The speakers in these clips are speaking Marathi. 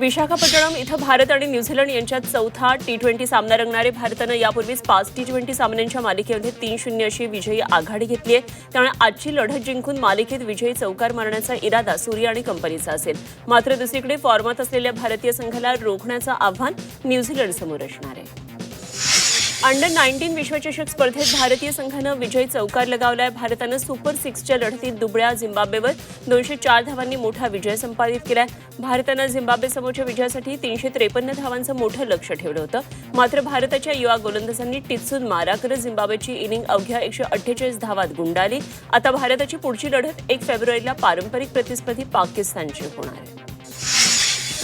विशाखापट्टणम इथं भारत आणि न्यूझीलंड यांच्यात चौथा टी ट्वेंटी सामना रंगणारे भारतानं यापूर्वीच पाच टी ट्वेंटी सामन्यांच्या मालिकेमध्ये तीन शून्य अशी विजयी आघाडी घेतली आहे. त्यामुळे आजची लढत जिंकून मालिकेत विजयी चौकार मारण्याचा इरादा सूर्य आणि कंपनीचा असेल. मात्र दुसरीकडे फॉर्मात असलेल्या भारतीय संघाला रोखण्याचं आव्हान न्यूझीलंडसमोर असणार आहे. अंडर नाईन्टीन विश्वचषक स्पर्धेत भारतीय संघानं विजयी चौकार लगावलाय. भारतानं सुपर सिक्सच्या लढतीत दुबळ्या झिम्बाब्वेवर दोनशे चार धावांनी मोठा विजय संपादित केलाय. भारतानं झिम्बाब्वेसमोरच्या विजयासाठी तीनशे त्रेपन्न धावांचं मोठं लक्ष ठेवलं होतं. मात्र भारताच्या युवा गोलंदाजांनी टिचून मारा करत झिम्बाब्वेची इनिंग अवघ्या एकशे अठ्ठेचाळीस धावात गुंडाळली. आता भारताची पुढची लढत एक फेब्रुवारीला पारंपरिक प्रतिस्पर्धी पाकिस्तानची होणार आहे.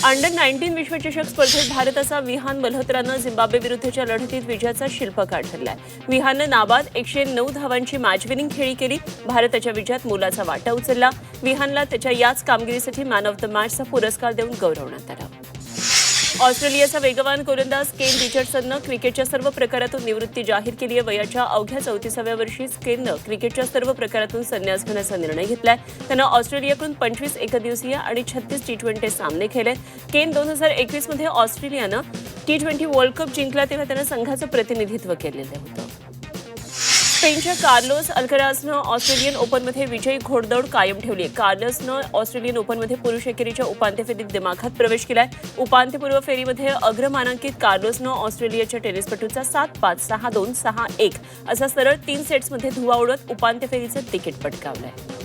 अंडर नाईन्टीन विश्वचषक स्पर्धेत भारताचा विहान मल्होत्रानं झिम्बाब्वे विरुद्धच्या लढतीत विजयाचा शिल्पकार ठरलाय विहाननं नाबाद एकशे नऊ धावांची मॅच विनिंग खेळी केली. भारताच्या विजयात मोलाचा वाटा उचलला. विहानला त्याच्या याच कामगिरीसाठी मॅन ऑफ द मॅचचा पुरस्कार देऊन गौरवण्यात आला. ऑस्ट्रेलियाचा वेगवान गोलंदाज केन रिचर्डसननं क्रिकेटच्या सर्व प्रकारातून निवृत्ती जाहीर केली आहे. वयाच्या अवघ्या चौतीसाव्या वर्षी केननं क्रिकेटच्या सर्व प्रकारातून संन्यास घेण्याचा निर्णय घेतलाय. त्यानं ऑस्ट्रेलियाकडून पंचवीस एकदिवसीय आणि छत्तीस टी ट्वेंटी सामने केले केन दोन हजार एकवीसमध्ये ऑस्ट्रेलियानं टी ट्वेंटी वर्ल्ड कप जिंकला तेव्हा त्यानं संघाचं प्रतिनिधित्व केलेलं होतं. स्पेनच्या कार्लोस अल्कराजनं ऑस्ट्रेलियन ओपनमध्ये विजयी घोडदौड कायम ठेवली आहे. कार्लोसनं ऑस्ट्रेलियन ओपनमध्ये पुरुष एकेरीच्या उपांत्य फेरीत दिमाखात प्रवेश केलाय. उपांत्यपूर्व फेरीमध्ये अग्रमानांकित कार्लोसनं ऑस्ट्रेलियाच्या टेनिसपटूचा सात पाच सहा दोन सहा एक असा सरळ तीन सेट्समध्ये धुवा उडत उपांत्य फेरीचं तिकीट पटकावलंय.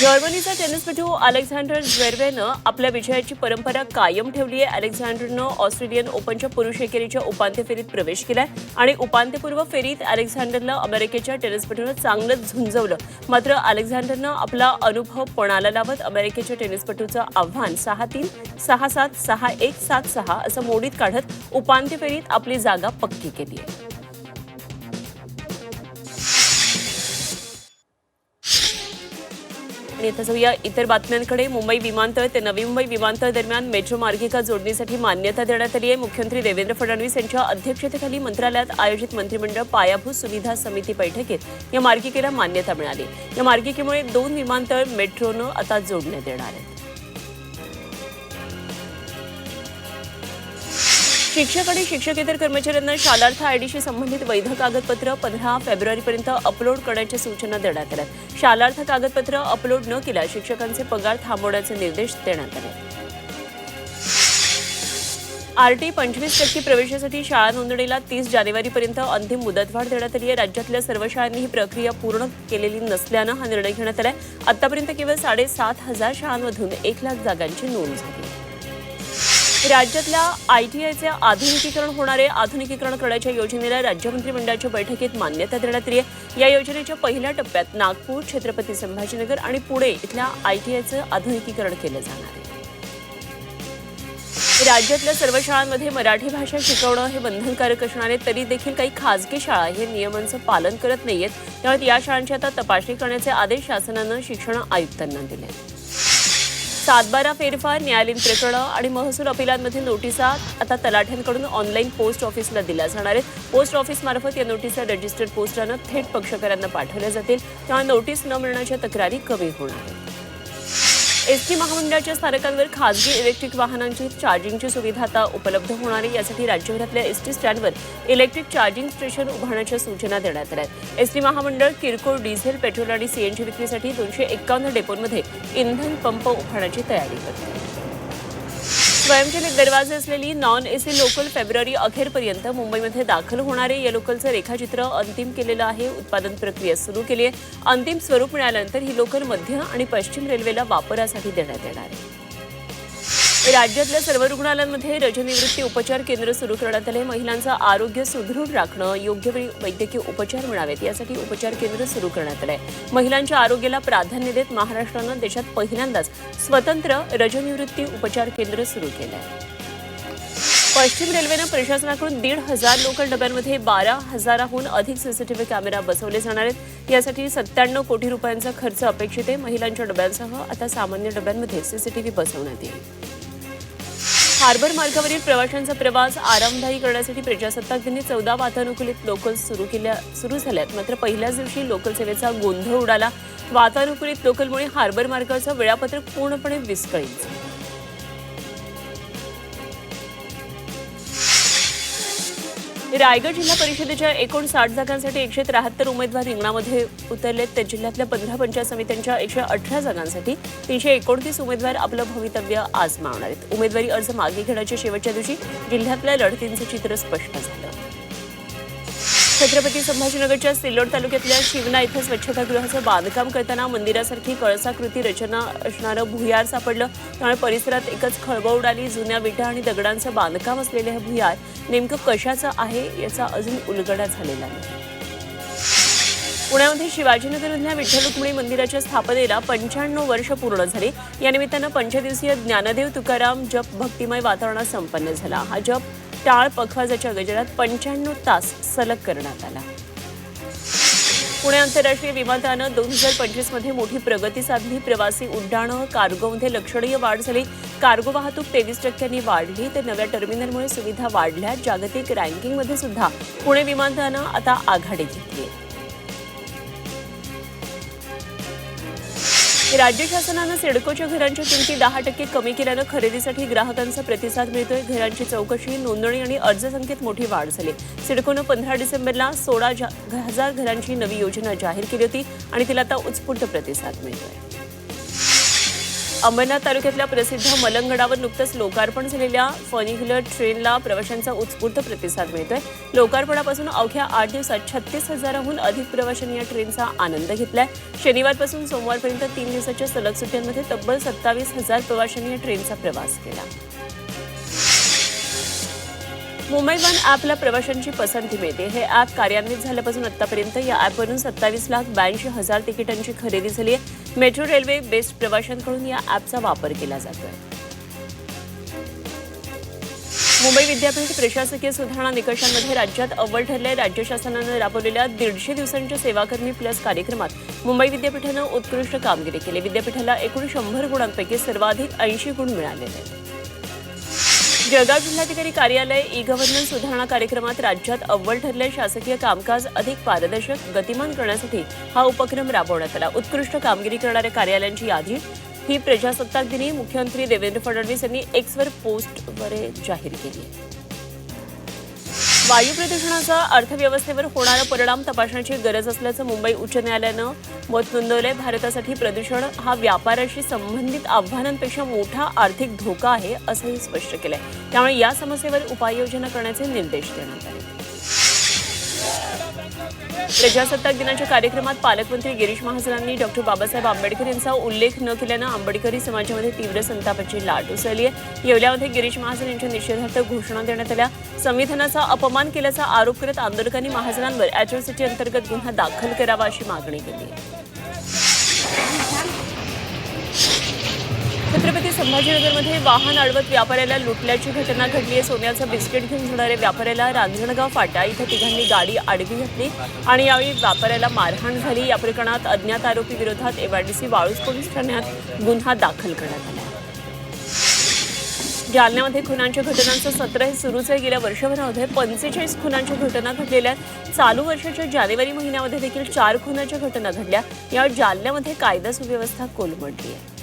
जर्मनीचा टेनिसपटू अलेक्झांडर झ्वेरवेनं आपल्या विजयाची परंपरा कायम ठेवली आहे. अलेक्झांडरनं ऑस्ट्रेलियन ओपनच्या पुरुष एकेरीच्या उपांत्य फेरीत प्रवेश केलाय आणि उपांत्यपूर्व फेरीत अलेक्झांडरला अमेरिकेच्या टेनिसपटूनं चांगलंच झुंजवलं. मात्र अलेक्झांडरनं आपला अनुभव पणाला लावत अमेरिकेच्या टेनिसपटूचं आव्हान सहा तीन सहा सात सहा एक सात सहा असं मोडीत काढत उपांत्य फेरीत आपली जागा पक्की केली आहे. आणि आता जाऊया. इतर बातम्यांकडे मुंबई विमानतळ ते नवी मुंबई विमानतळ दरम्यान मेट्रो मार्गिका जोडणीसाठी मान्यता देण्यात आली आहे. मुख्यमंत्री देवेंद्र फडणवीस यांच्या अध्यक्षतेखाली मंत्रालयात आयोजित मंत्रिमंडळ पायाभूत सुविधा समिती बैठकीत या मार्गिकेला मान्यता मिळाली. या मार्गिकेमुळे दोन विमानतळ मेट्रोनं आता जोडण्यात येणार आहेत. शिक्षक आणि शिक्षकेतर कर्मचाऱ्यांना शालार्थ आयडीशी संबंधित वैध कागदपत्र पंधरा फेब्रुवारीपर्यंत अपलोड करण्याच्या सूचना देण्यात आल्या. शालार्थ कागदपत्र अपलोड न केल्यास शिक्षकांचे पगार थांबवण्याचे निर्देश देण्यात आले. आरटी पंचवीस टक्के प्रवेशासाठी शाळा नोंदणीला तीस जानेवारीपर्यंत अंतिम मुदतवाढ देण्यात आली आहे. राज्यातल्या सर्व शाळांनी ही प्रक्रिया पूर्ण केलेली नसल्यानं हा निर्णय घेण्यात आलाय. आतापर्यंत केवळ साडेसात हजार शाळांमधून एक लाख जागांची नोंद झाली. राज्यातल्या आयटीआयचे आधुनिकीकरण होणारे आधुनिकीकरण करण्याच्या योजनेला राज्य मंत्रिमंडळाच्या बैठकीत मान्यता देण्यात आली आहे. या योजनेच्या पहिल्या टप्प्यात नागपूर छत्रपती संभाजीनगर आणि पुणे इथल्या आयटीआयचं आधुनिकीकरण केलं जाणार आहे. राज्यातल्या सर्व शाळांमध्ये मराठी भाषा शिकवणं हे बंधनकारक असणार आहे. तरी देखील काही खासगी शाळा हे नियमांचं पालन करत नाहीयेत. त्यामुळे या शाळांची आता तपासणी करण्याचे आदेश शासनानं शिक्षण आयुक्तांना दिले सातबारा फेरफार न्यायालयीन प्रकरणं आणि महसूल अपिलांमधील नोटिसा आता तलाठ्यांकडून ऑनलाईन पोस्ट ऑफिसला दिल्या जाणार आहेत. पोस्ट ऑफिसमार्फत या नोटिसा रजिस्टर्ड पोस्टानं थेट पक्षकारांना पाठवल्या जातील. त्यामुळे नोटीस न मिळण्याच्या तक्रारी कमी होणार आहेत. एस टी महामंडळाच्या स्थानकांवर खासगी इलेक्ट्रिक वाहनांची चार्जिंगची सुविधा आता उपलब्ध होणार आहे. यासाठी राज्यभरातल्या एस टी स्टँडवर इलेक्ट्रिक चार्जिंग स्टेशन उभारण्याच्या सूचना देण्यात आल्या आहेत. एसटी महामंडळ किरकोळ डिझेल पेट्रोल आणि सीएनजी विक्रीसाठी दोनशे एक्कावन्न डेपोंमध्ये इंधन पंप उभारण्याची तयारी करते. स्वयंचलित दरवाजे असलेली नॉन एसी लोकल फेब्रुवारी अखेरपर्यंत मुंबईमध्ये दाखल होणारे या लोकलचं रेखाचित्र अंतिम केलेलं आहे. उत्पादन प्रक्रिया सुरू केली आहे. अंतिम स्वरूप मिळाल्यानंतर ही लोकल मध्य आणि पश्चिम रेल्वेला वापरासाठी देण्यात येणार आहे. राज्यातल्या सर्व रुग्णालयांमध्ये रजनिवृत्ती उपचार केंद्र सुरू करण्यात आले. महिलांचं आरोग्य सुदृढ राखणं योग्य वेळी वैद्यकीय उपचार मिळावेत यासाठी उपचार केंद्र सुरू करण्यात आलंय. महिलांच्या आरोग्याला प्राधान्य देत महाराष्ट्रानं देशात पहिल्यांदाच स्वतंत्र रजनिवृत्ती उपचार केंद्र सुरू केलं आहे पश्चिम रेल्वेनं प्रशासनाकडून दीड हजार लोकल डब्यांमध्ये बारा हजाराहून अधिक सीसीटीव्ही कॅमेरा बसवले जाणार आहेत. यासाठी सत्त्याण्णव कोटी रुपयांचा खर्च अपेक्षित आहे. महिलांच्या डब्यांसह आता सामान्य डब्यांमध्ये सीसीटीव्ही बसवण्यात येईल. हार्बर मार्गावरील प्रवाशांचा प्रवास आरामदायी करण्यासाठी प्रजासत्ताक दिनी चौदा वातानुकूलित लोकल सुरू केल्या सुरू झाल्यात. मात्र पहिल्याच दिवशी लोकल सेवेचा गोंधळ उडाला. वातानुकूलित लोकलमुळे हार्बर मार्गाचं वेळापत्रक पूर्णपणे विस्कळीत रायगड जिल्हा परिषदेच्या एकूण साठ जागांसाठी एकशे त्र्याहत्तर उमेदवार रिंगणामध्ये उतरलेत. तर जिल्ह्यातल्या पंधरा पंचायत समित्यांच्या एकशे अठरा जागांसाठी तीनशे एकोणतीस उमेदवार आपलं भवितव्य आजमावणार आहेत. उमेदवारी अर्ज मागे घेण्याच्या शेवटच्या दिवशी जिल्ह्यातल्या लढतींचं चित्र स्पष्ट झालं. छत्रपती संभाजीनगरच्या सिल्लोड तालुक्यातल्या शिवना इथं स्वच्छतागृहाचं बांधकाम करताना मंदिरासारखी कळसाकृती रचना असणारं भुयार सापडलं. त्यामुळे परिसरात एकच खळबळ उडाली. जुन्या विटा आणि दगडांचं बांधकाम असलेलं हे भुयार नेमकं कशाचं आहे याचा अजून उलगडा झालेला नाही. पुण्यामध्ये शिवाजीनगर शिवाजीनगरमधल्या विठ्ठल रुक्मिणी मंदिराच्या स्थापनेला पंच्याण्णव वर्ष पूर्ण झाली. या निमित्तानं पंचदिवसीय ज्ञानदेव तुकाराम जप भक्तिमय वातावरणात संपन्न झाला. हा जप टाळ पखवाजाच्या गजरात पंच्याण्णव तास सलग करण्यात आला. पुणे आंतरराष्ट्रीय विमानतळानं दोन हजार पंचवीसमध्ये मोठी प्रगती साधली. प्रवासी उड्डाणं कार्गोमध्ये लक्षणीय वाढ झाली. कार्गो वाहतूक तेवीस टक्क्यांनी वाढली. तर नव्या टर्मिनलमुळे सुविधा वाढल्या. जागतिक रँकिंगमध्ये सुद्धा पुणे विमानतळानं आता आघाडी घेतली आहे. राज्य शासनानं सिडकोच्या घरांच्या किमती दहा टक्के कमी केल्यानं खरेदीसाठी ग्राहकांचा प्रतिसाद मिळतोय. घरांची चौकशी नोंदणी आणि अर्ज संख्येत मोठी वाढ झाली. सिडकोनं पंधरा डिसेंबरला सोळा हजार घरांची नवी योजना जाहीर केली होती आणि तिला आता उत्स्फूर्त प्रतिसाद मिळतोय. अंबरनाथ तालुक्यातल्या प्रसिद्ध मलंगडावर नुकतंच लोकार्पण झालेल्या फनिक्युलर ट्रेनला प्रवाशांचा उत्स्फूर्त प्रतिसाद मिळतोय. लोकार्पणापासून अवघ्या आठ दिवसात छत्तीस हजाराहून अधिक प्रवाशांनी या ट्रेनचा आनंद घेतलाय. शनिवारपासून सोमवारपर्यंत तीन दिवसाच्या सलग सुट्ट्यांमध्ये तब्बल सत्तावीस हजार प्रवाशांनी या ट्रेनचा प्रवास केला. मुंबई वन ॲपला प्रवाशांची पसंती मिळते. हे ॲप कार्यान्वित झाल्यापासून आतापर्यंत या ॲपवरून सत्तावीस लाख ब्याऐंशी हजार तिकिटांची खरेदी झाली आहे. मेट्रो रेल्वे बेस्ट प्रवाशांकडून या ॲपचा वापर केला जातोय. मुंबई विद्यापीठ प्रशासकीय सुधारणा निकषांमध्ये राज्यात अव्वल ठरले. राज्य शासनानं राबवलेल्या दीडशे दिवसांच्या सेवाकर्मी प्लस कार्यक्रमात मुंबई विद्यापीठानं उत्कृष्ट कामगिरी केली. विद्यापीठाला एकूण शंभर गुणांपैकी सर्वाधिक ऐंशी गुण मिळालेले आहेत. जळगाव जिल्हाधिकारी कार्यालय ई गव्हर्नन्स सुधारणा कार्यक्रमात राज्यात अव्वल ठरले शासकीय कामकाज अधिक पारदर्शक गतिमान करण्यासाठी हा उपक्रम राबवण्यात आला. उत्कृष्ट कामगिरी करणाऱ्या कार्यालयांची यादी ही प्रजासत्ताक दिनी मुख्यमंत्री देवेंद्र फडणवीस यांनी एक्सवर पोस्टद्वारे जाहीर केली. आहे वायू प्रदूषणाचा अर्थव्यवस्थेवर होणारा परिणाम तपासण्याची गरज असल्याचं मुंबई उच्च न्यायालयानं मत नोंदवलंय. भारतासाठी प्रदूषण हा व्यापाराशी संबंधित आव्हानांपेक्षा मोठा आर्थिक धोका आहे असंही स्पष्ट केलंय. त्यामुळे या समस्येवर उपाययोजना करण्याचे निर्देश देण्यात आले. प्रजासत्ताक दिनाच्या कार्यक्रमात पालकमंत्री गिरीश महाजनांनी डॉक्टर बाबासाहेब आंबेडकर यांचा उल्लेख न केल्यानं आंबेडकरी समाजामध्ये तीव्र संतापाची लाट उसळली आहे. येवल्यामध्ये गिरीश महाजन यांच्या निषेधार्थ घोषणा देण्यात आल्या. संविधानाचा अपमान केल्याचा आरोप करत आंदोलकांनी महाजनांवर अॅट्रॉसिटी अंतर्गत गुन्हा दाखल करावा अशी मागणी केली. आहे छत्रपती संभाजीनगरमध्ये वाहन अडवत व्यापाऱ्याला लुटल्याची घटना घडली आहे. सोन्याचं बिस्किट घेऊन जाणाऱ्या व्यापाऱ्याला रांजणगाव फाटा इथं तिघांनी गाडी आडवी घातली आणि यावेळी व्यापाऱ्याला मारहाण झाली. या प्रकरणात अज्ञात आरोपी विरोधात एमआयडीसी वाळूस पोलीस ठाण्यात गुन्हा दाखल करण्यात आला जालन्यामध्ये खुनांच्या घटनांचं सत्र हे सुरूच आहे. गेल्या वर्षभरामध्ये पंचेचाळीस खुनांच्या घटना घडलेल्या चालू वर्षाच्या जानेवारी महिन्यामध्ये देखील चार खुनाच्या घटना घडल्या. यावेळी जालन्यामध्ये कायदा सुव्यवस्था कोलमडली आहे.